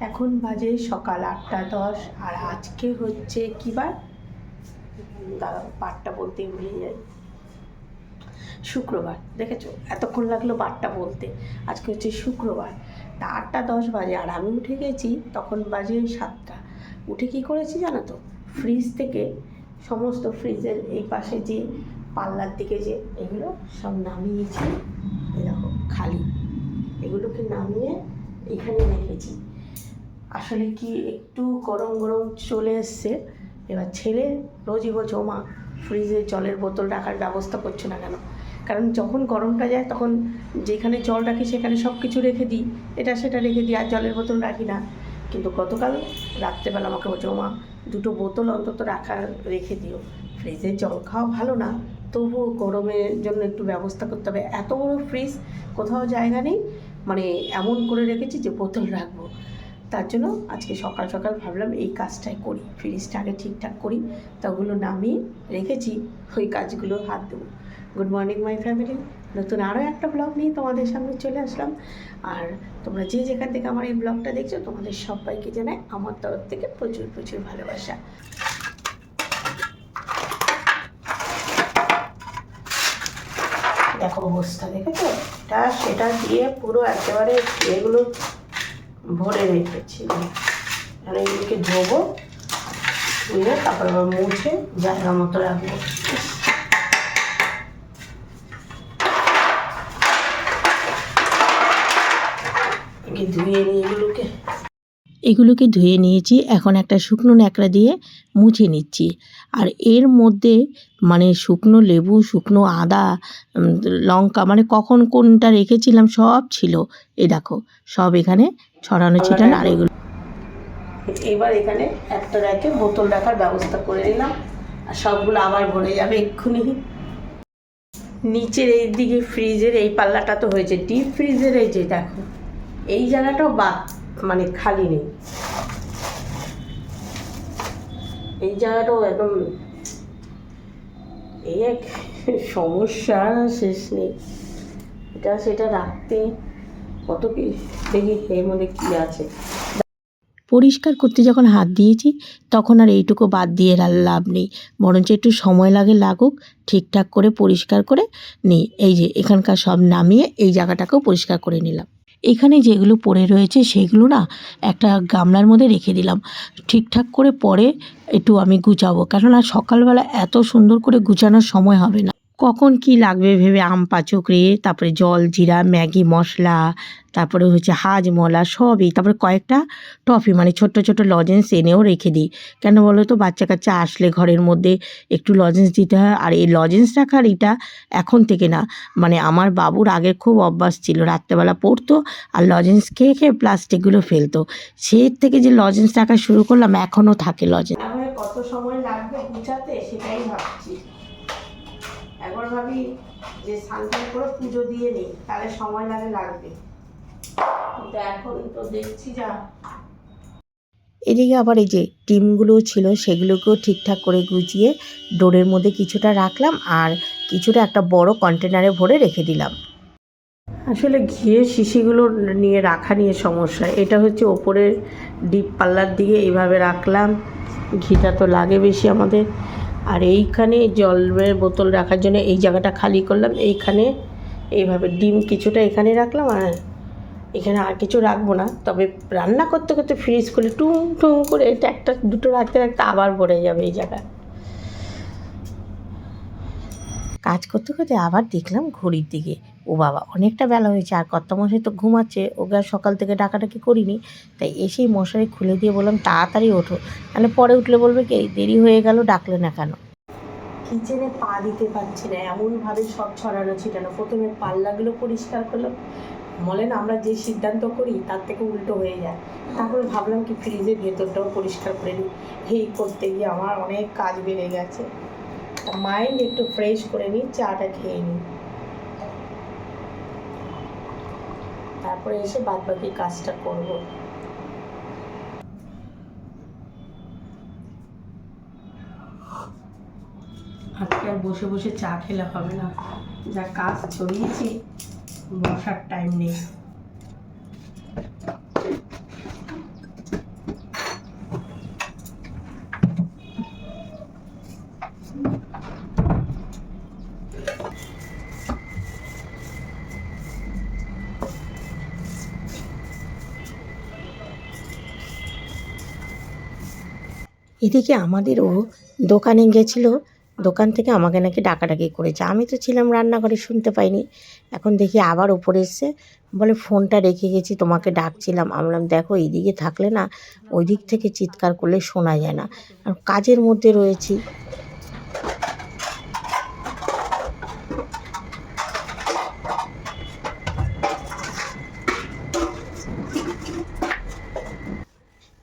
এখন বাজে সকাল আটটা দশ, আর আজকে হচ্ছে কী বার? দাঁড়াও, বারটা বলতেই ভুলে যাই। শুক্রবার, দেখেছ? এতক্ষণ লাগল বারটা বলতে। আজকে হচ্ছে শুক্রবার। তা আটটা দশ বাজে, আর আমি উঠে গেছি, তখন বাজে সাতটা। উঠে কি করেছি জানো তো? ফ্রিজ থেকে সমস্ত ফ্রিজের এই পাশে যে পাল্লার দিকে যে এগুলো সব নামিয়েছি। এরকম খালি। এগুলোকে নামিয়ে এখানে রেখেছি। আসলে কি একটু গরম গরম চলে এসছে, এবার ছেলে রোজই বলছে ও মা ফ্রিজে জলের বোতল রাখার ব্যবস্থা করছ না কেন? কারণ যখন গরমটা যায় তখন যেখানে জল রাখি সেখানে সব কিছু রেখে দিই, এটা সেটা রেখে দিই, আর জলের বোতল রাখি না। কিন্তু গতকাল রাত্রেবেলা আমাকে বলছে মা দুটো বোতল অন্তত রাখা, রেখে দিও। ফ্রিজে জল খাওয়া ভালো না, তবুও গরমের জন্য একটু ব্যবস্থা করতে হবে। এত বড় ফ্রিজ কোথাও জায়গা নেই মানে এমন করে রেখেছি যে বোতল রাখব। তার জন্য আজকে সকাল সকাল ভাবলাম এই কাজটাই করি, ফ্রিজটা আগে ঠিকঠাক করি। তা ওগুলো নামিয়ে রেখেছি, ওই কাজগুলো হাত দেবো। গুড মর্নিং মাই ফ্যামিলি নতুন আরও একটা ব্লগ নিয়ে তোমাদের সামনে চলে আসলাম। আর তোমরা যে যেখান থেকে আমার এই ব্লগটা দেখছ, তোমাদের সবাইকে জানাই আমার তরফ থেকে প্রচুর প্রচুর ভালোবাসা। দেখো অবস্থা, দেখেছ? এটা সেটা দিয়ে পুরো একেবারে এগুলো ভরে রেখেছি। আর এগুলোকে ধোবো, ধুয়ে তারপর আবার মুছে জায়গা মতো রাখব। ধুয়ে নিই এগুলোকে। এগুলোকে ধুয়ে নিয়েছি, এখন একটা শুকনো ন্যাকড়া দিয়ে মুছে নিচ্ছি। আর এর মধ্যে মানে শুকনো লেবু, শুকনো আদা লঙ্কা মানে কখন কোনটা রেখেছিলাম সব ছিল। এ দেখো, সব এখানে ছড়ানো ছিটানো আর এগুলো এবার এখানে একটা র্যাকে বোতল রাখার ব্যবস্থা করে নিলাম। আর সবগুলো আবার ভরে যাবে এক্ষুনি। নিচের এই দিকে ফ্রিজের এই পাল্লাটা তো হয়েছে ডিপ ফ্রিজের এই যে দেখো এই জায়গাটাও বাদ মানে খালি নেই। এই জায়গাটাও একদম এই এক সমস্যা শেষ নেই। এটা সেটা রাখতে কত কি? দেখি এর মধ্যে কী আছে। পরিষ্কার করতে যখন হাত দিয়েছি, তখন আর এইটুকু বাদ দিয়ে লাভ নেই। বরঞ্চ একটু সময় লাগে লাগুক, ঠিকঠাক করে পরিষ্কার করে নিই। এই যে এখানকার সব নামিয়ে এই জায়গাটাকেও পরিষ্কার করে নিলাম। এখানে যেগুলো পড়ে রয়েছে সেগুলো না একটা গামলার মধ্যে রেখে দিলাম। ঠিকঠাক করে পরে একটু আমি গুছাবো। কেননা সকালবেলা এত সুন্দর করে গুছানোর সময় হবে না। কখন কি লাগবে ভেবে আম পাচকড়ে তারপরে জল, জিরা, ম্যাগি, মশলা, তারপরে হচ্ছে হাজমলা সবই। তারপরে কয়েকটা টফি মানে ছোট্ট ছোট্ট লজেন্স এনেও রেখে দিই। কেন বলো তো? বাচ্চা কাচ্চা আসলে ঘরের মধ্যে একটু লজেন্স দিতে হয়। আর এই লজেন্স রাখার এটা এখন থেকে না। মানে আমার বাবুর আগে খুব অভ্যাস ছিল। রাত্রেবেলা পড়তো আর লজেন্স খেয়ে খেয়ে প্লাস্টিকগুলো ফেলতো। সে থেকে যে লজেন্স রাখা শুরু করলাম, এখনও থাকে লজেন্স। কত সময় লাগবে সেটাই ভাবছি। একবার ভাবি যে স্নান করে পুজো দিয়ে নিই তাহলে সময় লাগে লাগবে। কিন্তু এখন তো দেখছি যা। এদিকে আবার এই যে ডিমগুলো ছিল সেগুলোকেও ঠিকঠাক করে গুছিয়ে ডোরের মধ্যে কিছুটা রাখলাম আর কিছুটা একটা বড় কন্টেনারে ভরে রেখে দিলাম। আসলে ঘিয়ের শিশিগুলো নিয়ে রাখা নিয়ে সমস্যা। এটা হচ্ছে ওপরের ডিপ পাল্লার দিকে এইভাবে রাখলাম। ঘিটা তো লাগে বেশি আমাদের। আর এইখানে জলের বোতল রাখার জন্য এই জায়গাটা খালি করলাম। এইখানে এইভাবে ডিম কিছুটা এখানে রাখলাম আর এখানে আর কিছু রাখব না। তবে রান্না করতে করতে ফ্রিজ খুলে টুং টুং করে এটা একটা, দুটো রাখতে রাখতে আবার ভরে যাবে এই জায়গা। কাজ করতে করতে আবার দেখলাম ঘড়ির দিকে। ও বাবা, অনেকটা বেলা হয়েছে, আর কর্তা মশাই তো ঘুমাচ্ছে, ওকে আর সকাল থেকে ডাকাডাকি করিনি, তাই এসেই মশারি খুলে দিয়ে বললাম, তাড়াতাড়ি ওঠো তাহলে পরে উঠলে বলবে কি, দেরি হয়ে গেল, ডাকলে না কেন? কিচেনে পা দিতে পারছি না, এমনভাবে সব ছড়ানো ছিটানো, প্রথমে পাল্লাগুলো পরিষ্কার করলাম, বলেন আমরা যে সিদ্ধান্ত করি, তার থেকে উল্টো হয়ে যায়, তারপরে ভাবলাম কি ফ্রিজের ভেতরটাও পরিষ্কার করে নিই এই করতে গিয়ে আমার অনেক কাজ বেড়ে গেছে মাইন্ড একটু ফ্রেশ করে নিই, চাটা খেয়ে নিই। তারপরে এসে বাদ বাকি কাজটা করব। আজকে আর বসে বসে চা খেলে হবে না। যা কাজ চলিয়েছি, বসার টাইম নেই। এদিকে আমাদেরও দোকানে গেছিল, দোকান থেকে আমাকে নাকি ডাকাডাকি করেছে। আমি তো ছিলাম রান্নাঘরে, শুনতে পাইনি। এখন দেখি আবার উপরে এসছে। বলে, ফোনটা রেখে গেছি, তোমাকে ডাকছিলাম। আমলাম দেখো দেখো, এইদিকে থাকলে না ওই দিক থেকে চিৎকার করলে শোনা যায় না। আর কাজের মধ্যে রয়েছি।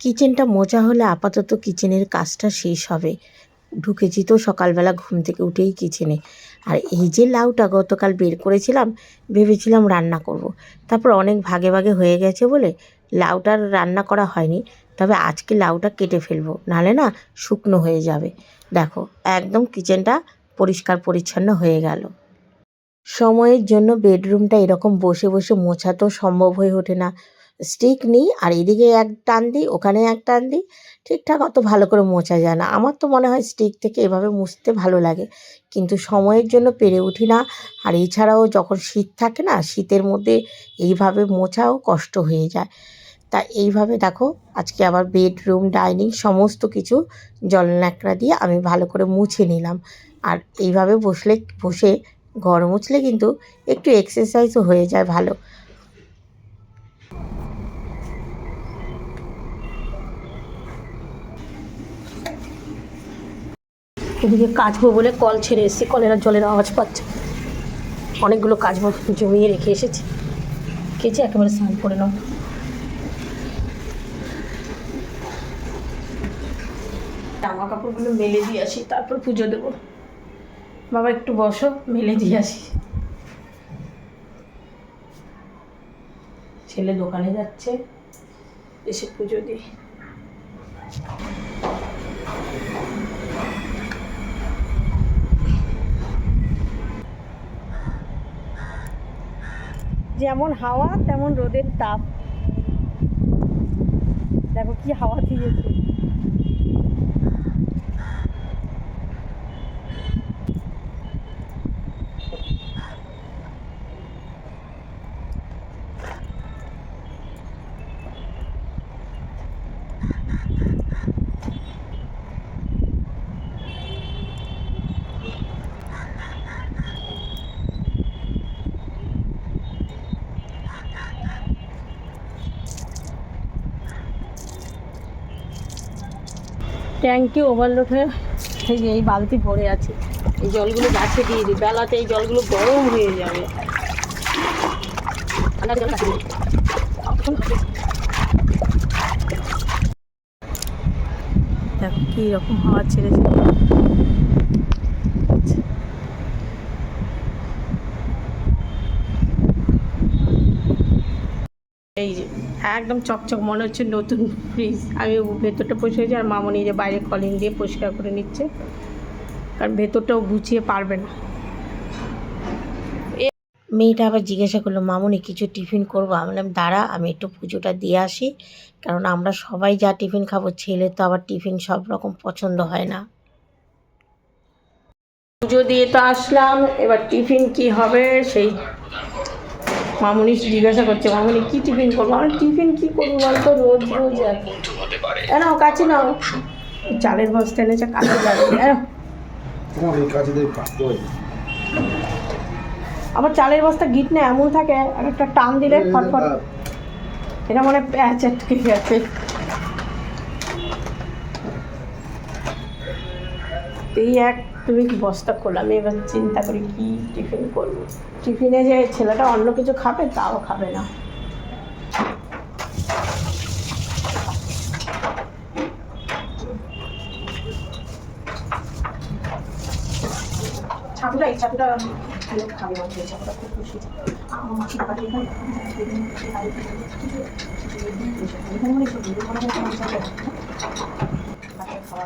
কিচেনটা মোজা হলে আপাতত কিচেনের কাজটা শেষ হবে। ঢুকেছি তো সকালবেলা ঘুম থেকে উঠেই কিচেনে। আর এই যে লাউটা গতকাল বের করেছিলাম, ভেবেছিলাম রান্না করব। তারপর অনেক ভাগে ভাগে হয়ে গেছে বলে লাউটার রান্না করা হয়নি। তবে আজকে লাউটা কেটে ফেলব, নাহলে না শুকনো হয়ে যাবে। দেখো, একদম কিচেনটা পরিষ্কার পরিচ্ছন্ন হয়ে গেল। সময়ের জন্য বেডরুমটা এরকম বসে বসে মোছা তো সম্ভব হয়ে ওঠে না। স্টিক নিই আর এদিকে এক টান দিই, ওখানে এক টান দিই। ঠিকঠাক অত ভালো করে মোছা যায় না। আমার তো মনে হয় স্টিক থেকে এভাবে মুছতে ভালো লাগে। কিন্তু সময়ের জন্য পেরে উঠি না। আর এছাড়াও যখন শীত থাকে না, শীতের মধ্যে এইভাবে মোছাও কষ্ট হয়ে যায়। তা এইভাবে দেখো, আজকে আবার বেডরুম ডাইনিং সমস্ত কিছু জল ন্যাকড়া দিয়ে আমি ভালো করে মুছে নিলাম। আর এইভাবে বসলে, বসে ঘর মুছলে কিন্তু একটু এক্সারসাইজও হয়ে যায় ভালো। এদিকে কাচবো বলে কল ছেড়ে এসেছি। কলের জলের আওয়াজ পাচ্ছে অনেকগুলো কাচবো জমিয়ে রেখে এসেছি। কেচে একেবারে স্নান করে নাও। জামা কাপড়গুলো মেলে দিয়ে আসি, তারপর পুজো দেবো। বাবা একটু বসো, মেলে দিয়ে আসি। ছেলে দোকানে যাচ্ছে, এসে পুজো দিই। যেমন হাওয়া তেমন রোদের তাপ। দেখো কি হাওয়া দিয়েছে। ট্যাঙ্কি ওভারলোড হয়ে এই এই বালতি ভরে আছে। এই জলগুলো গাছে দিয়ে দিই। বেলাতে এই জলগুলো গরম হয়ে যাবে। দেখো, কি রকম ছেড়েছে। এই যে একদম চকচক, মনে হচ্ছে নতুন ফ্রিজ আমি ভেতরটা বসে হয়েছি আর মামনি যে বাইরে কলিং দিয়ে পরিষ্কার করে নিচ্ছে। কারণ ভেতরটাও গুছিয়ে পারবে না। মেয়েটা আবার জিজ্ঞাসা করল, মামুনি, কিছু টিফিন করব? আমি বললাম, দাঁড়া, আমি একটু পুজোটা দিয়ে আসি। কারণ আমরা সবাই যা টিফিন খাব, ছেলে তো আবার টিফিন সব রকম পছন্দ হয় না। পুজো দিয়ে তো আসলাম। এবার টিফিন কি হবে, সেই মামুনি জিজ্ঞাসা করছে মামুনি কি টিফিন করব? আমি টিফিন কি করব বলতো? রোজ রোজ এক কাছে নাও। চালের বস্তা এনেছে কাছে যাবে। আবার চালের বস্তা গিট না এমন থাকে একটা টান দিলে ফটফট। এটা মনে প্যাঁচ আটকে গেছে। এই এক, তুমি কি বস্তা খোলা? আমি এবার চিন্তা করি কি টিফিন করব? টিফিনে যে ছেলেটা অন্য কিছু খাবে, তাও খাবে না। ছাতুটা, এই ছাতুটা খাবে। খুশি। আমার খাওয়া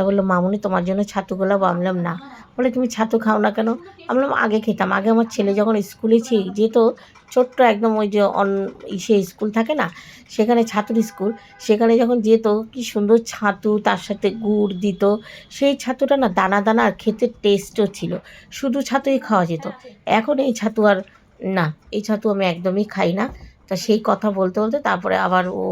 তা বলল, মামুনি, তোমার জন্য ছাতু গোলাপ আনলাম না। বলে, তুমি ছাতু খাও না কেন? আমি আগে খেতাম। আগে আমার ছেলে যখন স্কুলে ছিল যেত ছোট্ট একদম ওই যে অন ইসে স্কুল থাকে না, সেখানে ছাতুর স্কুল, সেখানে যখন যেত, কি সুন্দর ছাতু, তার সাথে গুড় দিত। সেই ছাতুটা না দানা দানা আর খেতে টেস্টও ছিল। শুধু ছাতুই খাওয়া যেত। এখন এই ছাতু আর না, এই ছাতু আমি একদমই খাই না। তা সেই কথা বলতে বলতে তারপরে আবার ও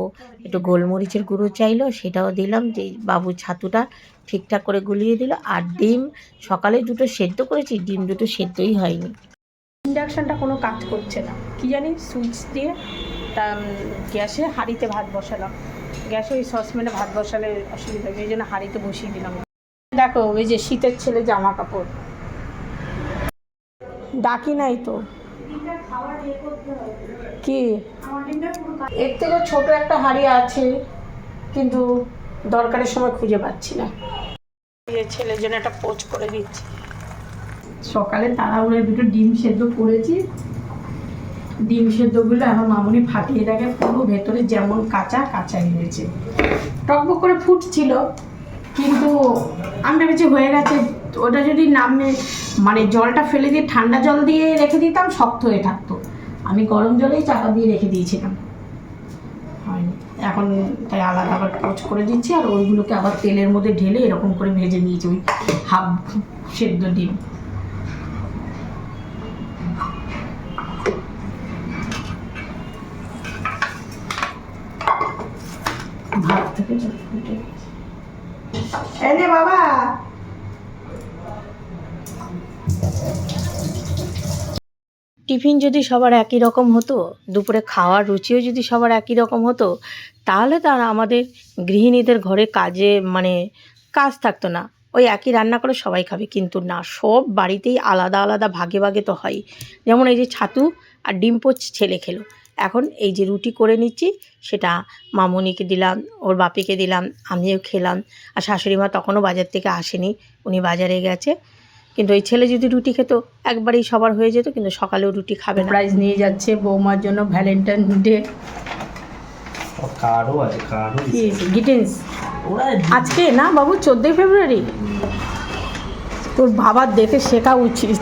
একটু গোলমরিচের গুঁড়ো চাইলো, সেটাও দিলাম, যে বাবু ছাতুটা ঠিকঠাক করে গুলিয়ে দিল। আর ডিম, সকালে দুটো সেদ্ধ করেছি, ডিম দুটো সেদ্ধই হয়নি। ইন্ডাকশানটা কোনো কাজ করছে না। কি জানি, সুইচ দিয়ে, তা গ্যাসে হাঁড়িতে ভাত বসালাম। গ্যাসে ওই সসপ্যানে ভাত বসালে অসুবিধা, এই জন্য হাঁড়িতে বসিয়ে দিলাম। দেখো, ওই যে শীতের ছেলে জামা কাপড়। ডাকি নাই তো। কি? এর থেকে ছোট একটা হাঁড়ি আছে, কিন্তু দরকারের সময় খুঁজে পাচ্ছি না। ছেলের জন্য একটা পোচ করে দিচ্ছি। সকালে তাড়াহুড়ে দুটো ডিম সেদ্ধ করেছি। ডিম সেদ্ধগুলো এখন মামুনি ফাটিয়ে দেখে পুরো ভেতরে যেমন কাঁচা কাঁচা হয়েছে। টকবক করে ফুটছিল, কিন্তু আমি ভেবেছি হয়ে গেছে। ওটা যদি নামে মানে জলটা ফেলে দিয়ে ঠান্ডা জল দিয়ে রেখে দিতাম, শক্ত হয়ে থাকতো। আমি গরম জলেই চাপা দিয়ে রেখে দিয়েছিলাম। হয়নি। এখন তাই আলাদা আবার পোচ করে দিচ্ছি আর ওইগুলোকে আবার তেলের মধ্যে ঢেলে এরকম করে ভেজে নিয়েছি, ওই হাফ সেদ্ধ ডিম। ভাত থেকে জল ফুটে গেছে। এই নে বাবা। টিফিন যদি সবার একই রকম হতো, দুপুরে খাওয়ার রুচিও যদি সবার একই রকম হতো, তাহলে তার আমাদের গৃহিণীদের ঘরে কাজে মানে কাজ থাকতো না। ওই একই রান্না করে সবাই খাবে। কিন্তু না, সব বাড়িতেই আলাদা আলাদা ভাগে ভাগে তো হয়। যেমন এই যে ছাতু আর ডিম পোচ ছেলে খেলো। এখন এই যে রুটি করে নিচ্ছি, সেটা মামনিকে দিলাম, ওর বাপিকে দিলাম, আমিও খেলাম। আর শাশুড়ি মা তখনও বাজার থেকে আসেনি, উনি বাজারে গেছে। কিন্তু ওই ছেলে যদি রুটি খেত একবারেই সবার হয়ে যেত কিন্তু সকালেও রুটি খাবে না। প্রাইজ নিয়ে যাচ্ছে বৌমার জন্য ভ্যালেন্টাইন ডে। কার্ডও আছে কার্ডও গিটেন্স? আজকে না বাবু? চোদ্দোই ফেব্রুয়ারি। তোর বাবার দেখে শেখা উচিত।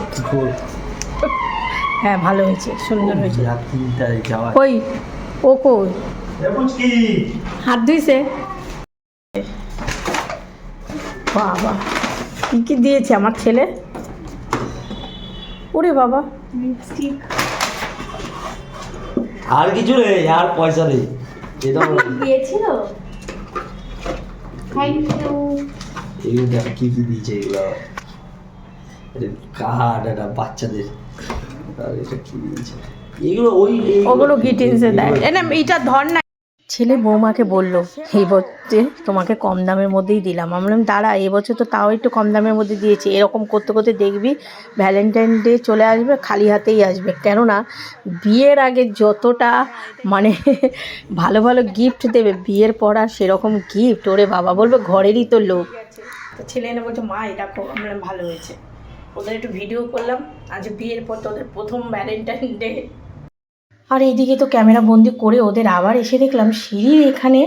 হ্যাঁ ভালো হয়েছে সুন্দর হয়েছে। রাত তিনটায় যাওয়া কই ও কই কি হাত ধুইছে? বাবা কি কি দিয়েছে আমার ছেলে? ওরে বাবা। লিপস্টিক আর কিছু নেই আর পয়সা নেই। এটা দিয়েছিল? থ্যাংক ইউ এগুলো দেখো কি কি দিয়েছে এগুলো। কার্ড একটা বাচ্চাদের। আর এটা কি দিয়েছে? এগুলো ওই ওগুলো গিটিংসে দেয়। না এইটা ধর না। ছেলে বৌমাকে বলল, এই বছর তোমাকে কম দামের মধ্যেই দিলাম। আমি বললাম, দাঁড়া, এই বছর তো তাও একটু কম দামের মধ্যে দিয়েছি। এরকম করতে করতে দেখবি ভ্যালেন্টাইন ডে চলে আসবে, খালি হাতেই আসবে। কেননা, বিয়ের আগে যতটা মানে ভালো ভালো গিফট দেবে, বিয়ের পর আর সেরকম গিফট ওরে বাবা, বলবে ঘরেরই তো লোক। তো ছেলে এনে বলছে, মা, এটা ভালো হয়েছে। ওদের একটু ভিডিও করলাম, আজ বিয়ের পর তোদের প্রথম ভ্যালেন্টাইন ডে আর এইদিকে তো ক্যামেরা বন্দি করে ওদের আবার এসে দেখলাম সিঁড়ির এখানে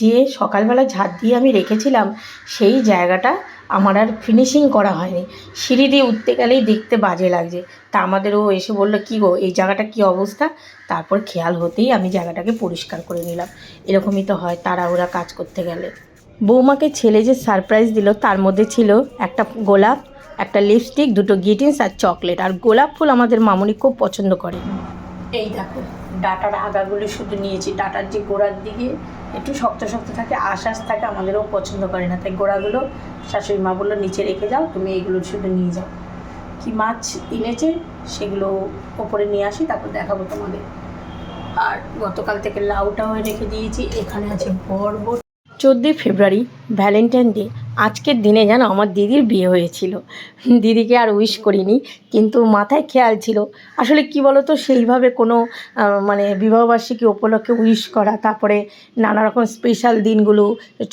যে সকালবেলা ঝাঁট দিয়ে আমি রেখেছিলাম, সেই জায়গাটা আমার আর ফিনিশিং করা হয়নি। সিঁড়ি দিয়ে উঠতে গেলেই দেখতে বাজে লাগছে। তা আমাদেরও এসে বলল, কী গো, এই জায়গাটা কী অবস্থা? তারপর খেয়াল হতেই আমি জায়গাটাকে পরিষ্কার করে নিলাম। এরকমই তো হয় তারা ওরা কাজ করতে গেলে। বৌমাকে ছেলে যে সারপ্রাইজ দিল, তার মধ্যে ছিল একটা গোলাপ, একটা লিপস্টিক দুটো গিটিংস আর চকলেট আর গোলাপ ফুল আমাদের মামুনি খুব পছন্দ করে এই দেখো, ডাটার আগাগুলো শুধু নিয়েছি। ডাটার যে গোড়ার দিকে একটু শক্ত শক্ত থাকে আশ্বাস থাকে, আমাদেরও পছন্দ করে না। তাই গোড়াগুলো শাশুড়ি মা বলল, নিচে রেখে যাও, তুমি এগুলো শুধু নিয়ে যাও। কি মাছ এনেছে, সেগুলো ওপরে নিয়ে আসি, তারপর দেখাবো তোমাদের। আর গতকাল থেকে লাউটাও রেখে দিয়েছি, এখানে আছে বরবট। চোদ্দোই ফেব্রুয়ারি, ভ্যালেন্টাইন ডে। আজকের দিনে যেন আমার দিদির বিয়ে হয়েছিল। দিদিকে আর উইশ করিনি, কিন্তু মাথায় খেয়াল ছিল। আসলে কি বলো তো সেইভাবে কোনো মানে বিবাহবার্ষিকী উপলক্ষে উইশ করা, তারপরে নানা রকম স্পেশাল দিনগুলো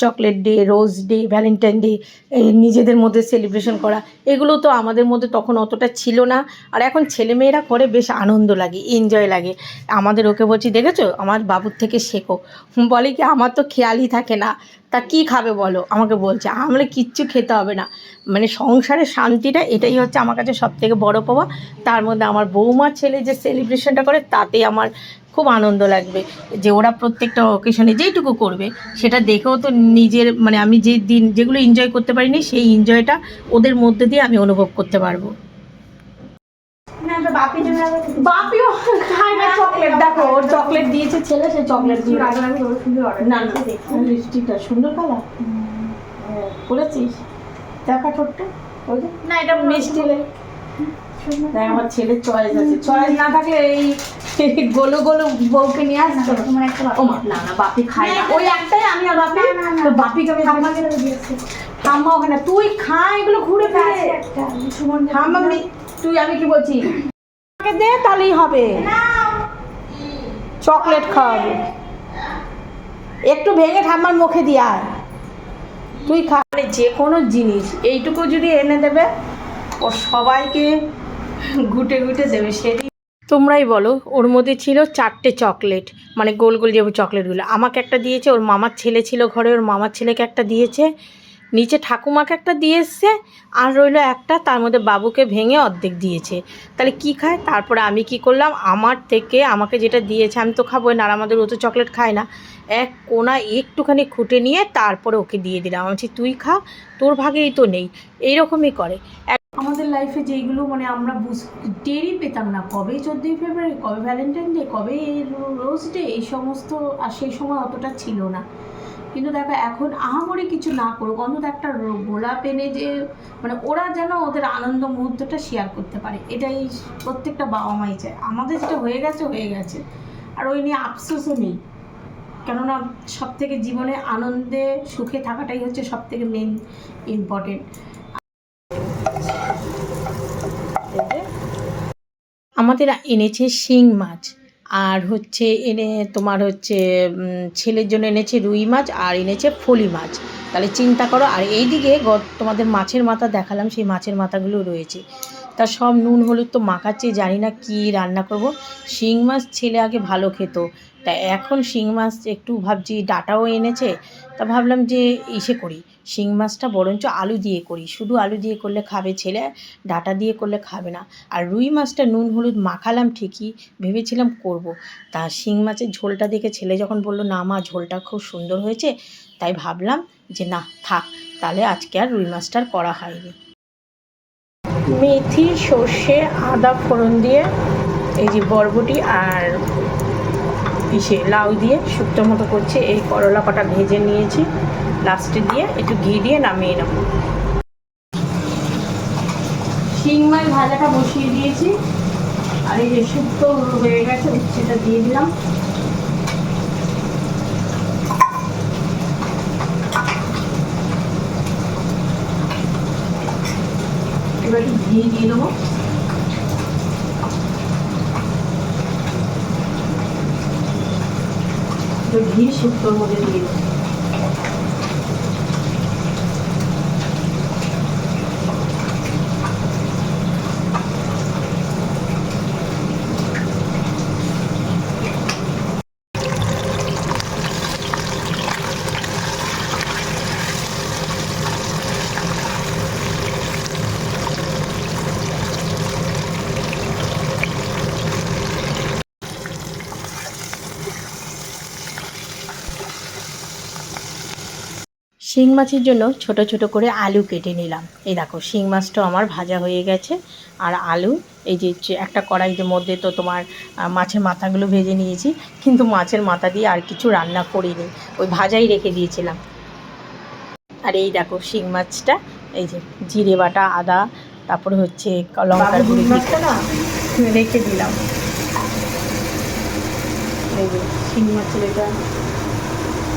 chocolate day rose day Valentine day নিজেদের মধ্যে সেলিব্রেশন করা, এগুলো তো আমাদের মধ্যে তখন অতটা ছিল না। আর এখন ছেলেমেয়েরা করে বেশ আনন্দ লাগে এনজয় লাগে। আমাদের ওকে বলছি, দেখেছ? আমার বাবুর থেকে শেখো। বলে কি, আমার তো খেয়ালই থাকে না। তা কি খাবে বলো? আমাকে বলছে সামলে কিচ্ছু খেতে হবে না। মানে সংসারের শান্তিটা এটাই হচ্ছে আমার কাছে সব থেকে বড় পাওয়া। তার মধ্যে আমার বৌমার ছেলে যে সেলিব্রেশনটা করে তাতে আমার খুব আনন্দ লাগবে। যে ওরা প্রত্যেকটা অকেশনে যেইটুকু করবে সেটা দেখেও তো নিজের মানে আমি যে দিন যেগুলো এনজয় করতে পারিনি সেই এনজয়টা ওদের মধ্যে দিয়ে আমি অনুভব করতে পারব। বাপিও খায় না চকলেট দেখো ওর চকলেট দিয়েছে ছেলে সে চকলেট দিয়ে না না। লিপস্টিকটা সুন্দর কালার করেছিস দেখা ছোট্ট? ওই যে? না এটা মিষ্টি দেখ আমার ছেলের চয়েস আছে। চয়েস না থাকলে এই গোলো গোলো বউকে নিয়ে আসতো ও মা না না বাপি খায় না। ওই একটাই আমি আর বাপি। তো বাপিকে আমি ঠাম্মা ওখানে তুই খা এগুলো ঘুরে ফিরে। ঠাম্মা আমি- তুই আমি কি বলছি? আমাকে দে তাহলেই হবে। চকলেট খাওয়াবে। একটু ভেঙে ঠাম্মার মুখে দিয়ে আয়। তুই খা মানে যে কোনো জিনিস, এইটুকু যদি এনে দেবে, ও সবাইকে ঘুটে ঘুটে দেবে, সেদিন তোমরাই বলো, ওর মধ্যে ছিল চারটে চকলেট মানে গোল গোল যে চকলেটগুলো। আমাকে একটা দিয়েছে, ওর মামার ছেলে ছিল ঘরে, ওর মামার ছেলেকে একটা দিয়েছে। নিচে ঠাকুমাকে একটা দিয়ে এসছে, আর রইল একটা, তার মধ্যে বাবুকে ভেঙে অর্ধেক দিয়েছে। তাহলে কি খায়? তারপরে আমি কি করলাম? আমার থেকে আমাকে যেটা দিয়েছে, আমি তো খাবোই না, আর আমাদের ও তো চকলেট খায় না। এক কোনা একটুখানি খুঁটে নিয়ে তারপরে ওকে দিয়ে দিলাম। আমি বলছি, তুই খা, তোর ভাগেই তো নেই। এইরকমই করে। আমাদের লাইফে যেইগুলো মানে আমরা বুঝ, টেরই পেতাম না, কবে চোদ্দোই ফেব্রুয়ারি, কবে ভ্যালেন্টাইন ডে কবে রোজ ডে এই সমস্ত, আর সেই সময় অতটা ছিল না। কিন্তু দেখো এখন আহামরি কিছু না করুক, অন্তত একটা গোলাপ এনে যে মানে ওরা যেন ওদের আনন্দ মুহূর্তটা শেয়ার করতে পারে, এটাই প্রত্যেকটা বাবা মাই চায়। আমাদের যেটা হয়ে গেছে হয়ে গেছে। আর ওই নিয়ে আফসোসও নেই। কেননা সব থেকে জীবনে আনন্দে সুখে থাকাটাই হচ্ছে সব থেকে মেন ইম্পর্টেন্ট আমাদের এনেছে শিং মাছ। আর হচ্ছে এনে তোমার হচ্ছে ছেলের জন্য এনেছে রুই মাছ আর এনেছে ফলি মাছ। তাহলে চিন্তা করো, আর এইদিকে তোমাদের মাছের মাথা দেখালাম, সেই মাছের মাথাগুলো রয়েছে। তা সব নুন, হলুদ তো মাখাচ্ছে, জানি না কী রান্না করব। শিং মাছ ছেলে আগে ভালো খেত তা এখন শিং মাছ একটু ভাবছি, ডাটাও এনেছে, তা ভাবলাম যে ইসে করি। শিং মাছটা বরঞ্চ আলু দিয়ে করি। শুধু আলু দিয়ে করলে খাবে ছেলে, ডাটা দিয়ে করলে খাবে না। আর রুই মাছটা নুন, হলুদ মাখালাম ঠিকই, ভেবেছিলাম করব। তা শিং মাছের ঝোলটা দেখে ছেলে যখন বলল, না মা, ঝোলটা খুব সুন্দর হয়েছে। তাই ভাবলাম যে, না, থাক, তাহলে আজকে আর রুই মাছটা আর করা হয়নি। মেথি সর্ষে, আদা ফোড়ন দিয়ে, এই যে বরবটি আর ইসে লাউ দিয়ে শুক্তো মতো করছে। এই করলা কটা ভেজে নিয়েছি। লাস্টে দিয়ে একটু ঘি দিয়ে নামিয়ে নেব। শিং মাছ ভাজাটা বসিয়ে দিয়েছি। আর এই যে শুক্তো হয়ে গেছে সেটা দিয়ে দিলাম। এবার একটু ঘি দিয়ে দেবো। ঘি শুক্তোর দিয়ে শিং মাছের জন্য ছোট ছোট করে আলু কেটে নিলাম। এই দেখো শিং মাছটাও আমার ভাজা হয়ে গেছে। আর আলু এই যে একটা কড়াইয়ের মধ্যে তো তোমার মাছের মাথাগুলো ভেজে নিয়েছি কিন্তু মাছের মাথা দিয়ে আর কিছু রান্না করিনি। ওই ভাজাই রেখে দিয়েছিলাম। আর এই দেখো শিং মাছটা এই যে জিরে বাটা আদা তারপরে হচ্ছে লঙ্কার গুঁড়ি না? রেখে দিলাম। এই যে শিং মাছের এটা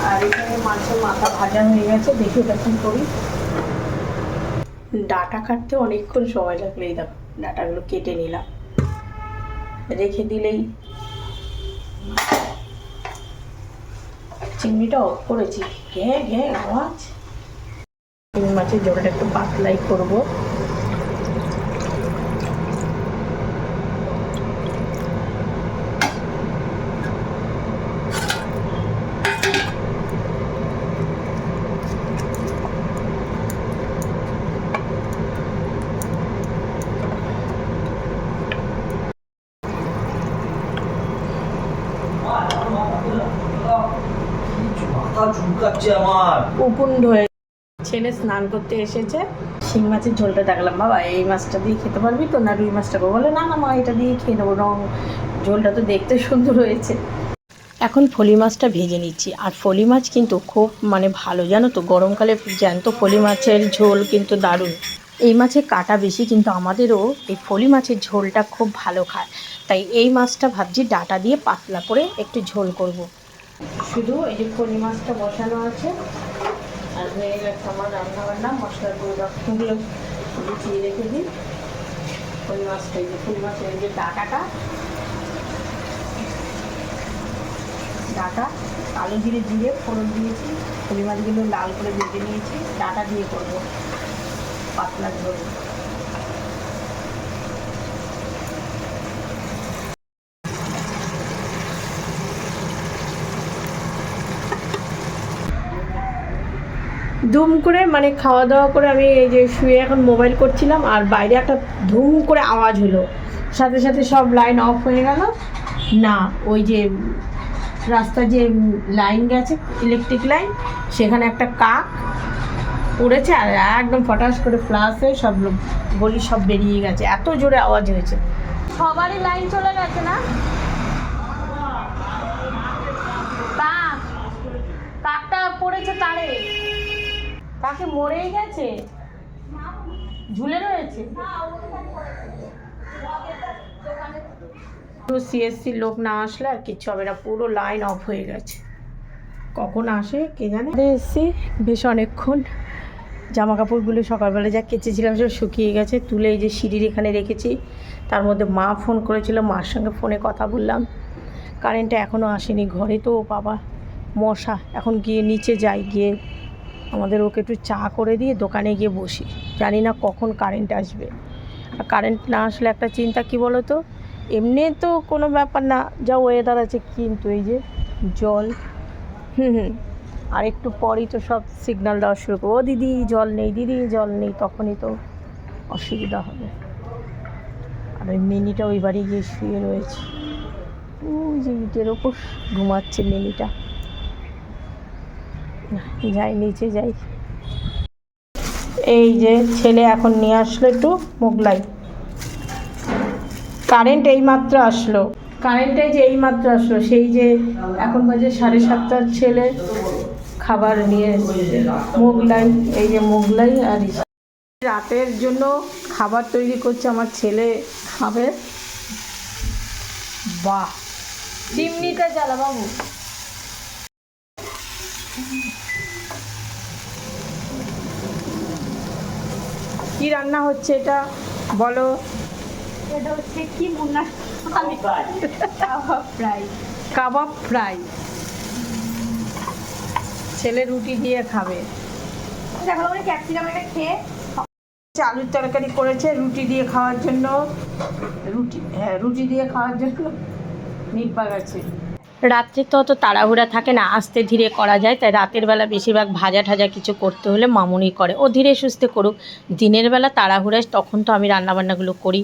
আর এখানে মাছের মাথা ভাজা হয়ে গেছে করি। ডাটা কাটতে অনেকক্ষণ সময় লাগল, এই দেখো, ডাটাগুলো কেটে নিলাম। রেখে দিলেই চিংড়িটা অফ করেছি। ঘ্যাঁ ঘ্যাঁ, আওয়াজ। চিংড়ি মাছের জলটা একটু পাতলাই করব। উপুন্ড হয়ে ছেলে স্নান করতে এসেছে। শিং মাছের ঝোলটা দেখলাম বাবা, এই মাছটা দিয়ে খেতে পারবি তো? না, রুই মাছটা বলে, না না, মা, এটা দিয়ে খেয়ে নেব। রং, ঝোলটা তো দেখতে সুন্দর হয়েছে। এখন ফলি মাছটা ভেজে নিচ্ছি। আর ফলি মাছ কিন্তু খুব মানে ভালো, জানো তো? গরমকালে জ্যান্ত ফলি মাছের ঝোল কিন্তু দারুণ। এই মাছের কাটা বেশি, কিন্তু আমাদেরও এই ফলি মাছের ঝোলটা খুব ভালো খায়। তাই এই মাছটা ভাবছি ডাটা দিয়ে পাতলা করে একটু ঝোল করব। শুধু এই যে ফলি মাছটা বসানো আছে আর হয়ে গেছে আমার রান্না বান্না মশলার গুঁড়ো রক্ষণগুলো রেখে দিই। কই মাছটা এই ফলি মাছের এই যে ডাটাটা। ডাটা কালো জিরে জিরে ফোড়ন দিয়েছি ফলি মাছগুলো লাল করে ভেজে নিয়েছি, ডাটা দিয়ে করব পাতলা ঝোল। ধুম করে মানে খাওয়া দাওয়া করে আমি এই যে শুয়ে এখন মোবাইল করছিলাম, আর বাইরে একটা ধুম করে আওয়াজ হলো। সাথে সাথে সব লাইন অফ হয়ে গেল। না, ওই যে রাস্তার যে লাইন গেছে ইলেকট্রিক লাইন সেখানে একটা কাক উড়েছে আর একদম ফটাস করে ফ্লাশ হয়ে সব বলি সব বেরিয়ে গেছে। এত জোরে আওয়াজ হয়েছে। সবারই লাইন চলে গেছে না? পড়েছে তারে। কাকে মরেই গেছে? ঝুলে রয়েছে? তো সিএসসি লোক না আসলে আর কিচ্ছু হবে না পুরো লাইন অফ হয়ে গেছে। কখন আসে কে জানে? এসছি বেশ অনেকক্ষণ। জামা কাপড়গুলো সকালবেলা যা কেচেছিলাম সব শুকিয়ে গেছে তুলে এই যে সিঁড়ির এখানে রেখেছি। তার মধ্যে মা ফোন করেছিল মার সঙ্গে ফোনে কথা বললাম। কারেন্টটা এখনও আসেনি ঘরে তো বাবা মশা। এখন গিয়ে নিচে যাই গিয়ে আমাদের ওকে একটু চা করে দিয়ে দোকানে গিয়ে বসি। জানি না কখন কারেন্ট আসবে। আর কারেন্ট না আসলে একটা চিন্তা কি বলো তো এমনি তো কোনো ব্যাপার না, যা ওয়েদার আছে কিন্তু এই যে জল, হুম হুম। আর একটু পরই তো সব সিগন্যাল দেওয়া শুরু করব। ও দিদি, জল নেই, দিদি, জল নেই, তখনই তো অসুবিধা হবে। আর ওই মিনিটা ওই বাড়ি গিয়ে শুয়ে রয়েছে। ওই যে ইটের ওপর ঘুমাচ্ছে মিনিটা। যাই, নিচে যাই। এই যে ছেলে এখন নিয়ে আসলো একটু মোগলাই। কারেন্ট এই মাত্র আসলো। কারেন্টে যে এই মাত্র আসলো, সেই যে এখন বাজে সাড়ে সাতটার ছেলে খাবার নিয়ে মোগলাই, এই যে মোগলাই আর রাতের জন্য খাবার তৈরি করছে আমার ছেলে খাবে। বাহ, চিমনিটা জ্বালা বাবু। কি রান্না হচ্ছে এটা? বলো। এটা হচ্ছে কি Munna kebab fry. Kebab fry. ছেলে রুটি দিয়ে খাবে। দেখো ক্যাপসিকাম এটা খেয়ে আলুর তরকারি করেছে রুটি দিয়ে খাওয়ার জন্য। রুটি হ্যাঁ রুটি দিয়ে খাওয়ার জন্য নিব্বা গেছে রাত্রে তো অত তাড়াহুড়া থাকে না, আস্তে ধীরে করা যায়। তাই রাতের বেলা বেশিরভাগ ভাজা ঠাজা কিছু করতে হলে মামুনি করে। ও ধীরে সুস্থে করুক। দিনের বেলা তাড়াহুড়ায় তখন তো আমি রান্নাবান্নাগুলো করি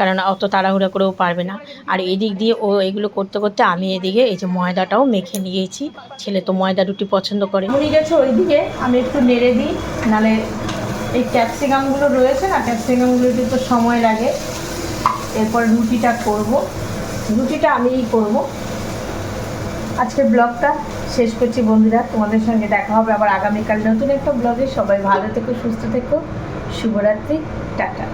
কারণ অত তাড়াহুড়া করেও পারবে না। আর এদিক দিয়ে ও এগুলো করতে করতে আমি এদিকে এই যে ময়দাটাও মেখে নিয়েছি। ছেলে তো ময়দা রুটি পছন্দ করে। উনি গেছে ওইদিকে, আমি একটু নেড়ে দিই। নালে এই ক্যাপসিকামগুলো রয়েছে না, ক্যাপসিকামগুলো তো সময় লাগে। এরপর রুটিটা করব। রুটিটা আমিই করব। আজকে ব্লগটা শেষ করছি বন্ধুরা, তোমাদের সঙ্গে দেখা হবে আবার আগামীকাল নতুন একটা ব্লগে। সবাই ভালো থেকো, সুস্থ থেকো। শুভরাত্রি, টাটা।